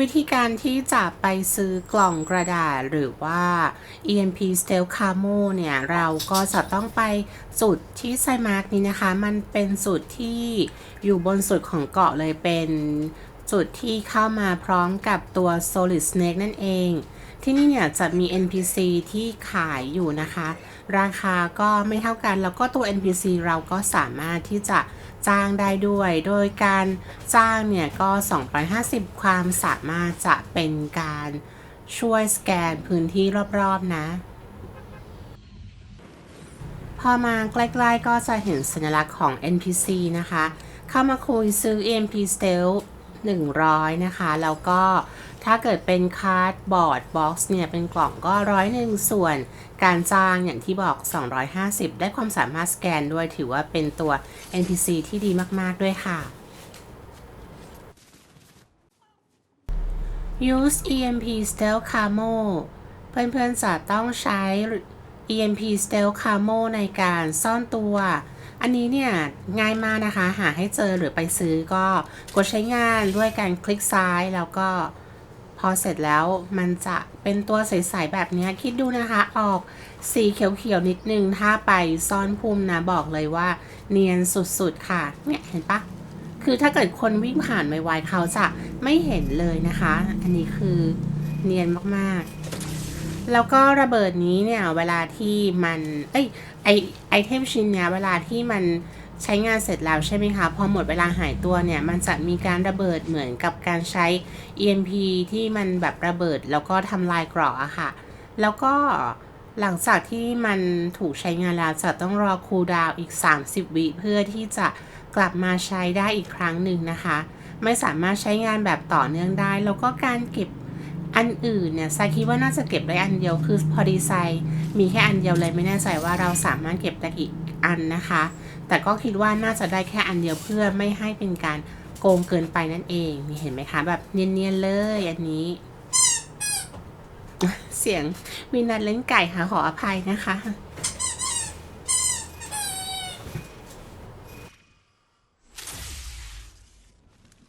วิธีการที่จะไปซื้อกล่องกระดาษหรือว่า EMP Steel Camo เนี่ย เราก็จะต้องไปจุดที่ไซมาร์กนี้นะคะ มันเป็นจุดที่อยู่บนสุดของเกาะเลยเป็นจุดที่เข้ามาพร้อมกับตัว Solid Snake นั่นเอง ที่นี่เนี่ยจะมี NPC ที่ขายอยู่นะคะ ราคาก็ไม่เท่ากัน แล้วก็ตัว NPC เราก็สามารถที่จะจ้างได้ด้วย โดยการจ้างเนี่ยก็ 250 ความสามารถจะเป็นการช่วยสแกนพื้นที่รอบๆนะ พอมาใกล้ๆก็จะเห็นสัญลักษณ์ของ NPC นะคะ เข้ามาคุยซื้อ EMP Stealth 100 นะคะ แล้วก็ถ้าเกิดเป็นคาร์ดบอร์ดบ็อกซ์เนี่ย เป็นกล่องก็ร้อยหนึ่งส่วนการจ้างอย่างที่บอก 250 ได้ความสามารถสแกนด้วยถือว่าเป็นตัว NPC ที่ดีมาก ๆ ด้วยค่ะ Use EMP Stealth Camo เพื่อนๆจะต้องใช้ EMP Stealth Camo ในการซ่อนตัว อันนี้เนี่ยง่ายมากนะคะ หาให้เจอหรือไปซื้อก็กดใช้งานด้วยการคลิกซ้ายแล้วก็พอเสร็จแล้วมันจะเป็นตัวใสๆแบบนี้คิดดูนะคะ ออกสีเขียวๆนิดนึง ถ้าไปซ่อนพุ่มนะบอกเลยว่า เนียนสุดๆค่ะ เนี่ยเห็นปะคือถ้าเกิดคนวิ่งผ่านไวๆเขาจะไม่เห็นเลยนะคะ อันนี้คือเนียนมากๆ แล้วก็ระเบิดนี้เนี่ยเวลาที่มันเอ้ยไอไอเทมชิ้นเนี้ยเวลาที่มันใช้งานเสร็จแล้วใช่ไหมคะ พอหมดเวลาหายตัวเนี่ย มันจะมีการระเบิดเหมือนกับการใช้ EMP ที่มันแบบระเบิดแล้วก็ทำลายเกราะอะค่ะ แล้วก็หลังจากที่มันถูกใช้งานแล้วจะต้องรอคูลดาวอีก 30 วิเพื่อที่จะกลับมาใช้ได้อีกครั้งหนึ่งนะคะ ไม่สามารถใช้งานแบบต่อเนื่องได้ แล้วก็การเก็บ อันอื่นเนี่ยไซคิดว่าน่าจะเก็บได้อันเดียวคือพอดีไซมีแค่อันเดียวเลยไม่แน่ใจว่าเราสามารถเก็บได้กี่อันนะคะ แต่ก็คิดว่าน่าจะได้แค่อันเดียวเพื่อไม่ให้เป็นการโกงเกินไปนั่นเองนี่เห็นไหมคะแบบเนียนๆเลยอันนี้เสียงมีนัดเล่นไก่ค่ะขออภัยนะคะ